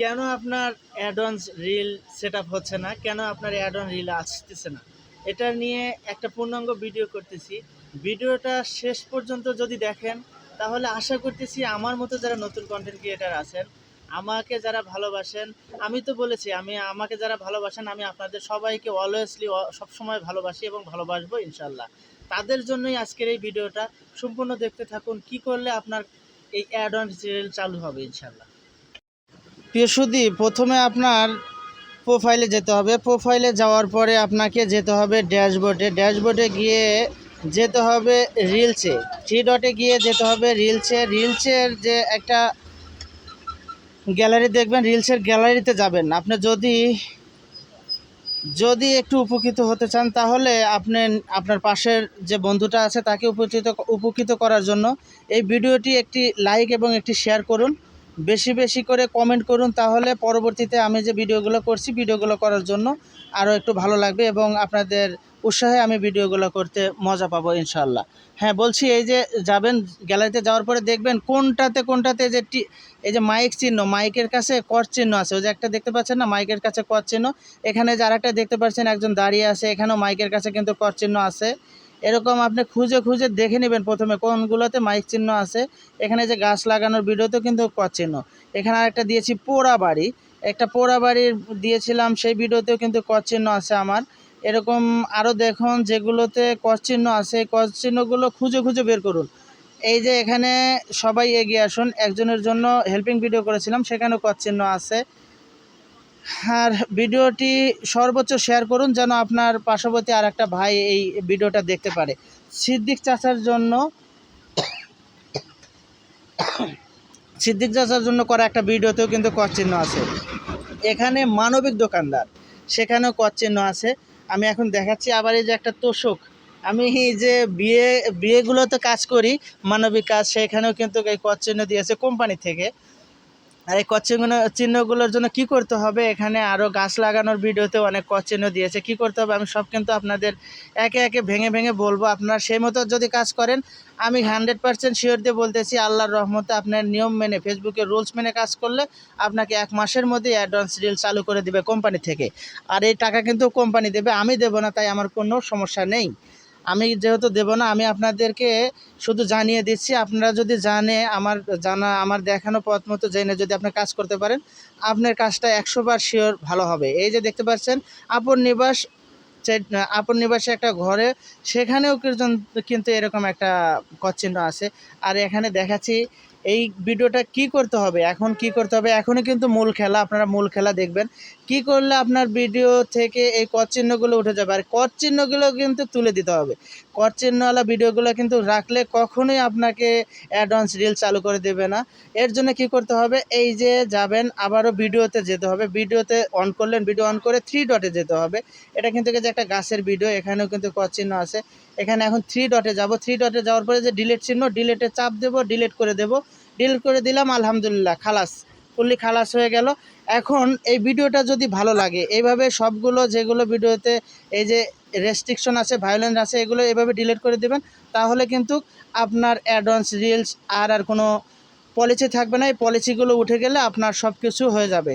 কেন আপনার advance reel set হচ্ছে না? কেন আপনার অ্যাডন রিল আসতেছে না? এটা নিয়ে একটা পূর্ণাঙ্গ ভিডিও করতেছি। ভিডিওটা শেষ পর্যন্ত যদি দেখেন, তাহলে আশা করতেছি আমার মতো যারা নতুন কন্টেন্ট ক্রিয়েটার আছেন, আমাকে যারা ভালোবাসেন, আমি তো বলেছি, আমি, আমাকে যারা ভালোবাসেন, আমি আপনাদের সবাইকে অলওয়েসলি সবসময় ভালোবাসি এবং ভালোবাসবো ইনশাল্লাহ তাদের জন্যই আজকের এই ভিডিওটা সম্পূর্ণ দেখতে থাকুন, কি করলে আপনার এই অ্যাড রিল চালু হবে ইনশাল্লাহ প্রিয় সুদী প্রথমে আপনার প্রোফাইলে যেতে হবে। প্রোফাইলে যাওয়ার পরে আপনাকে যেতে হবে ড্যাশবোর্ডে। ড্যাশবোর্ডে গিয়ে যেতে হবে রিলসে। থ্রি ডটে গিয়ে যেতে হবে রিলসে। রিলসের যে একটা গ্যালারি দেখবেন, রিলসের গ্যালারিতে যাবেন। আপনি যদি যদি একটু উপকৃত হতে চান, তাহলে আপনি, আপনার পাশের যে বন্ধুটা আছে, তাকে উপকৃত উপকৃত করার জন্য এই ভিডিওটি একটি লাইক এবং একটি শেয়ার করুন। বেশি বেশি করে কমেন্ট করুন, তাহলে পরবর্তীতে আমি যে ভিডিওগুলো করছি ভিডিওগুলো করার জন্য আরও একটু ভালো লাগবে এবং আপনাদের উৎসাহে আমি ভিডিওগুলো করতে মজা পাবো ইনশাল্লাহ হ্যাঁ বলছি এই যে যাবেন, গ্যালারিতে যাওয়ার পরে দেখবেন কোনটাতে কোনটাতে যে টি, এই যে মাইক চিহ্ন, মাইকের কাছে কর চিহ্ন আছে, ওই যে একটা দেখতে পাচ্ছেন না, মাইকের কাছে কর চিহ্ন? এখানে যে আরেকটা দেখতে পাচ্ছেন, একজন দাঁড়িয়ে আছে, এখানেও মাইকের কাছে কিন্তু কর চিহ্ন আছে। এরকম আপনি খুঁজে খুঁজে দেখে নেবেন প্রথমে কোনগুলোতে মাইক চিহ্ন আছে। এখানে যে গাছ লাগানোর ভিডিওতেও কিন্তু কর চিহ্ন। এখানে আরেকটা দিয়েছি পোড়া বাড়ি। একটা পোড়া বাড়ির দিয়েছিলাম, সেই ভিডিওতেও কিন্তু কর চিহ্ন আছে আমার। এরকম আরও দেখুন যেগুলোতে কর চিহ্ন আছে, এই চিহ্নগুলো খুঁজে খুঁজে বের করুন। এই যে এখানে সবাই এগিয়ে আসুন। একজনের জন্য হেল্পিং ভিডিও করেছিলাম, সেখানেও কর চিহ্ন আছে। আর ভিডিওটি সর্বোচ্চ শেয়ার করুন যেন আপনার পার্শ্ববর্তী আর একটা ভাই এই ভিডিওটা দেখতে পারে। সিদ্দিক চাচার জন্য সিদ্দিক চাচার জন্য করা একটা ভিডিওতেও কিন্তু চিহ্ন আছে। এখানে মানবিক দোকানদার, সেখানেও কর চিহ্ন আছে। আমি এখন দেখাচ্ছি আবার এই যে একটা তোষক। আমি যে বিয়ে, বিয়েগুলোতে কাজ করি, মানবিক কাজ, সেখানেও কিন্তু এই চিহ্ন দিয়েছে কোম্পানি থেকে। আর এই কর চিহ্নগুলোর জন্য কি করতে হবে? এখানে আরও গাছ লাগানোর ভিডিওতে অনেক কর চিহ্ন দিয়েছে। কি করতে হবে? আমি সব কিন্তু আপনাদের একে একে ভেঙে ভেঙে বলব। আপনারা সেই মতো যদি কাজ করেন, আমি হান্ড্রেড পার্সেন্ট শিওর দিয়ে বলতেছি, আল্লাহর রহমতে আপনার নিয়ম মেনে ফেসবুকের রুলস মেনে কাজ করলে আপনাকে এক মাসের মধ্যেই অ্যাডভান্স রিল চালু করে দিবে কোম্পানি থেকে। আর এই টাকা কিন্তু কোম্পানি দেবে, আমি দেবো না, তাই আমার কোনো সমস্যা নেই। আমি যেহেতু দেব না, আমি আপনাদেরকে শুধু জানিয়ে দিচ্ছি, আপনারা যদি জানে আমার, জানা, আমার দেখানো পথ মতো জেনে যদি আপনি কাজ করতে পারেন, আপনার কাজটা একশো বার শিওর ভালো হবে। এই যে দেখতে পাচ্ছেন আপন নিবাস আপন নিবাসে একটা ঘরে, সেখানেও কিন্তু এরকম একটা কচ্ছিন্ন আছে। আর এখানে দেখাচ্ছি এই ভিডিওটা কি করতে হবে? এখন কি করতে হবে? এখনই কিন্তু মূল খেলা, আপনারা মূল খেলা দেখবেন। কি করলে আপনার ভিডিও থেকে এই কর চিহ্নগুলো উঠে যাবে? আর কর চিহ্নগুলো কিন্তু তুলে দিতে হবে। কর চিহ্নওয়ালা ভিডিওগুলো কিন্তু রাখলে কখনোই আপনাকে অ্যাডভান্স রিল চালু করে দেবে না। এর জন্য কি করতে হবে? এই যে যাবেন, আবারও ভিডিওতে যেতে হবে। ভিডিওতে অন করলেন ভিডিও অন করে থ্রি ডটে যেতে হবে। এটা কিন্তু যে একটা গাছের ভিডিও এখানেও কিন্তু কর চিহ্ন আছে। এখানে এখন থ্রি ডটে যাব। থ্রি ডটে যাওয়ার পরে যে ডিলেট চিহ্ন ডিলেটে চাপ দেব ডিলেট করে দেব। ডিলিট করে দিলাম, আলহামদুলিল্লাহ, খালাস ফুললি খালাস হয়ে গেল। এখন এই ভিডিওটা যদি ভালো লাগে, এইভাবে সবগুলো যেগুলো ভিডিওতে এই যে রেস্ট্রিকশন আছে ভায়োলেন্স আছে, এগুলো এভাবে ডিলিট করে দেবেন, তাহলে কিন্তু আপনার অ্যাডভান্স রিলস আর আর কোনো পলিসি থাকবে না। এই পলিসিগুলো উঠে গেলে আপনার সব কিছু হয়ে যাবে।